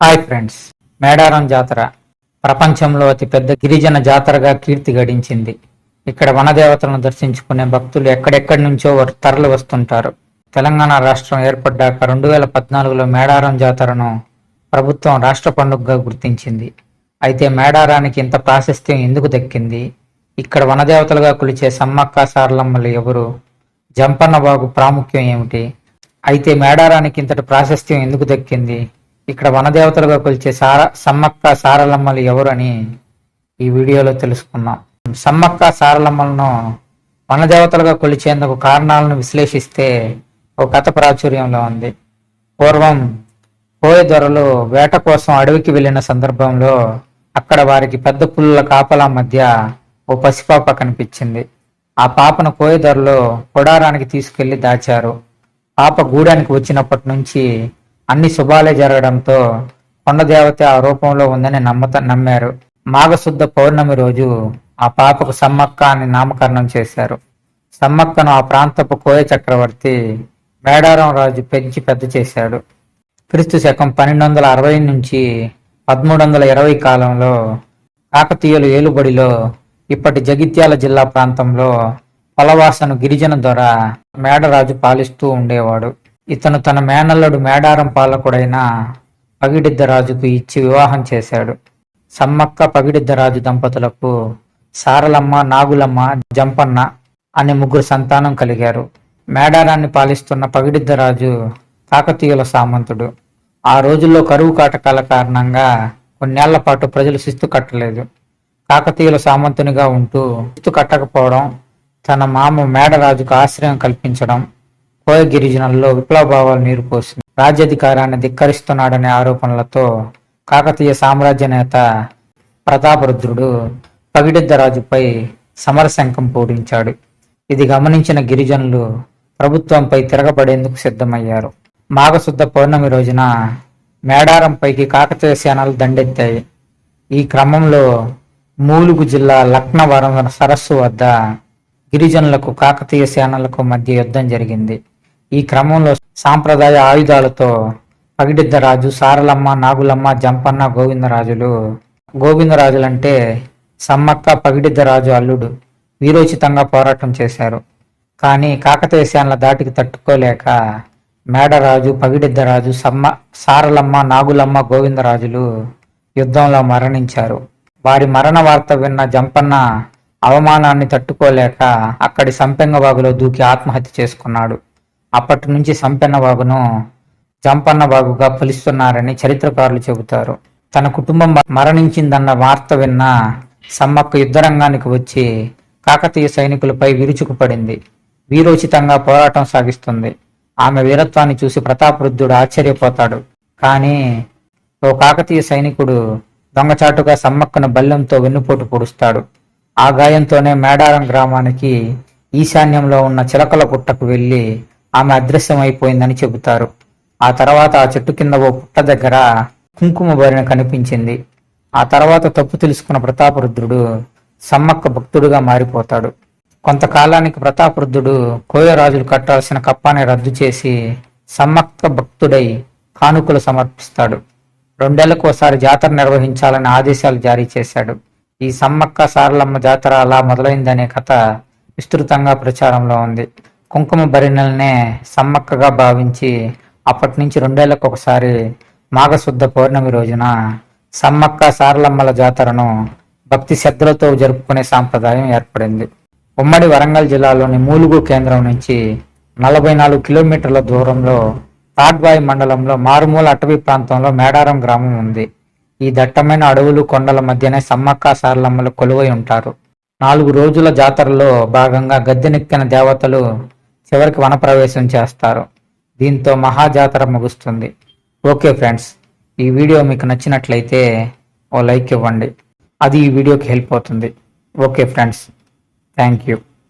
Hi friends Medaram జాతర ప్రపంచంలో అతిపెద్ద గిరిజన జాతరగా కీర్తి గడించింది. ఇక్కడ వనదేవతలను దర్శించుకునే భక్తులు ఎక్కడెక్కడి నుంచో తరలి వస్తుంటారు. తెలంగాణ రాష్ట్రం ఏర్పడ్డాక రెండు వేల పద్నాలుగులో మేడారం జాతరను ప్రభుత్వం రాష్ట్ర పండుగగా గుర్తించింది. అయితే మేడారానికి ఇంత ప్రాశస్త్యం ఎందుకు దక్కింది? ఇక్కడ వనదేవతలుగా కొలిచే సమ్మక్క సారలమ్మలు ఎవరు? జంపన్నబాబు ప్రాముఖ్యం ఏమిటి? అయితే మేడారానికి ఇంతటి ప్రాశస్త్యం ఎందుకు దక్కింది? ఇక్కడ వనదేవతలుగా కొలిచే సార సమ్మక్క సారలమ్మలు ఎవరు అని ఈ వీడియోలో తెలుసుకుందాం సమ్మక్క సారలమ్మలను వనదేవతలుగా కొలిచేందుకు కారణాలను విశ్లేషిస్తే ఒక కథ ప్రాచుర్యంలో ఉంది. పూర్వం పోయే దొరలు వేట కోసం అడవికి వెళ్ళిన సందర్భంలో అక్కడ వారికి పెద్ద పుల్ల కాపలా మధ్య ఓ పసిపాప కనిపించింది. ఆ పాపను కోయదొరలో కొడారానికి తీసుకెళ్ళి దాచారు. పాప గూడానికి వచ్చినప్పటి నుంచి అన్ని శుభాలే జరగడంతో కొండదేవత ఆ రూపంలో ఉందని నమ్మత నమ్మారు. మాఘశుద్ధ పౌర్ణమి రోజు ఆ పాపకు సమ్మక్క అని నామకరణం చేశారు. సమ్మక్కను ఆ ప్రాంతపు కోయ చక్రవర్తి మేడారం రాజు పెంచి పెద్ద చేశాడు. క్రీస్తు శకం పన్నెండు వందల అరవై నుంచి పదమూడు వందల ఇరవై కాలంలో కాకతీయుల ఏలుబడిలో ఇప్పటి జగిత్యాల జిల్లా ప్రాంతంలో పొలవాసను గిరిజన దొర మేడరాజు పాలిస్తూ ఉండేవాడు. ఇతను తన మేనల్లుడు మేడారం పాలకుడైన పగిడిద్దరాజుకు ఇచ్చి వివాహం చేశాడు. సమ్మక్క పగిడిద్దరాజు దంపతులకు సారలమ్మ నాగులమ్మ జంపన్న అనే ముగ్గురు సంతానం కలిగారు. మేడారాన్ని పాలిస్తున్న పగిడిద్దరాజు కాకతీయుల సామంతుడు. ఆ రోజుల్లో కరువు కాటకాల కారణంగా కొన్నేళ్ళ పాటు ప్రజలు శిస్తు కట్టలేదు. కాకతీయుల సామంతునిగా ఉంటూ శిస్తు కట్టకపోవడం తన మామ మేడరాజుకు ఆశ్రయం కల్పించడం కోయ గిరిజనుల్లో విప్లవభావాలు నీరుపోసింది రాజ్యాధికారాన్ని ధిక్కరిస్తున్నాడనే ఆరోపణలతో కాకతీయ సామ్రాజ్య నేత ప్రతాపరుద్రుడు పగిడిద్దరాజుపై సమరశంఖం పూడించాడు ఇది గమనించిన గిరిజనులు ప్రభుత్వంపై తిరగబడేందుకు సిద్ధమయ్యారు. మాఘశుద్ధ పౌర్ణమి రోజున మేడారంపైకి కాకతీయ సేనలు దండెత్తాయి. ఈ క్రమంలో మూలుగు జిల్లా లక్నవరం సరస్సు వద్ద గిరిజనులకు కాకతీయ సేనలకు మధ్య యుద్ధం జరిగింది. ఈ క్రమంలో సాంప్రదాయ ఆయుధాలతో పగిడిద్దరాజు సారలమ్మ నాగులమ్మ జంపన్న గోవిందరాజులు. గోవిందరాజులంటే సమ్మక్క పగిడిద్దరాజు అల్లుడు. వీరోచితంగా పోరాటం చేశారు. కానీ కాకతీయ సేనల దాటికి తట్టుకోలేక మేడరాజు పగిడిద్దరాజు సమ్మ సారలమ్మ నాగులమ్మ గోవిందరాజులు యుద్ధంలో మరణించారు. వారి మరణ వార్త విన్న జంపన్న అవమానాన్ని తట్టుకోలేక అక్కడి సంపెంగబాగులో దూకి ఆత్మహత్య చేసుకున్నాడు. అప్పటి నుంచి సంపెన్నబాగును జంపన్నబాగుగా పిలుస్తున్నారని చరిత్రకారులు చెబుతారు. తన కుటుంబం మరణించిందన్న వార్త విన్న సమ్మక్క యుద్ధరంగానికి వచ్చి కాకతీయ సైనికులపై విరుచుకుపడింది. వీరోచితంగా పోరాటం సాగిస్తుంది. ఆమె వీరత్వాన్ని చూసి ప్రతాపరుద్ధుడు ఆశ్చర్యపోతాడు. కానీ ఓ కాకతీయ సైనికుడు దొంగచాటుగా సమ్మక్కను బల్లెంతో వెన్నుపోటు పొడుస్తాడు. ఆ గాయంతోనే మేడారం గ్రామానికి ఈశాన్యంలో ఉన్న చిలకల పుట్టకు వెళ్ళి ఆమె అదృశ్యమైపోయిందని చెబుతారు. ఆ తర్వాత ఆ చెట్టు కింద ఓ పుట్ట దగ్గర కుంకుమ భరిణ కనిపించింది. ఆ తర్వాత తప్పు తెలుసుకున్న ప్రతాపరుద్రుడు సమ్మక్క భక్తుడుగా మారిపోతాడు. కొంతకాలానికి ప్రతాపరుద్రుడు కోయరాజులు కట్టాల్సిన కప్పాన్ని రద్దు చేసి సమ్మక్క భక్తుడై కానుకలు సమర్పిస్తాడు. రెండేళ్ళకు ఒకసారి జాతర నిర్వహించాలని ఆదేశాలు జారీ చేశాడు. ఈ సమ్మక్క సారలమ్మ జాతర అలా మొదలైందనే కథ విస్తృతంగా ప్రచారంలో ఉంది. కుంకుమ భరిణల్నే సమ్మక్కగా భావించి అప్పటి నుంచి రెండేళ్ళకు ఒకసారి మాఘశుద్ధ పౌర్ణమి రోజున సమ్మక్క సారలమ్మల జాతరను భక్తి శ్రద్ధలతో జరుపుకునే సాంప్రదాయం ఏర్పడింది. ఉమ్మడి వరంగల్ జిల్లాలోని మూలుగు కేంద్రం నుంచి నలభై నాలుగు కిలోమీటర్ల దూరంలో తాడ్వాయి మండలంలో మారుమూల అటవీ ప్రాంతంలో మేడారం గ్రామం ఉంది. ఈ దట్టమైన అడవులు కొండల మధ్యనే సమ్మక్క సారలమ్మలు కొలువై ఉంటారు. నాలుగు రోజుల జాతరలో భాగంగా గద్దెనెక్కిన దేవతలు చివరికి వనప్రవేశం చేస్తారు. దీంతో మహాజాతర ముగుస్తుంది. ఓకే ఫ్రెండ్స్ ఈ వీడియో మీకు నచ్చినట్లయితే ఓ లైక్ ఇవ్వండి. అది ఈ వీడియోకి హెల్ప్ అవుతుంది. Okay friends thank you.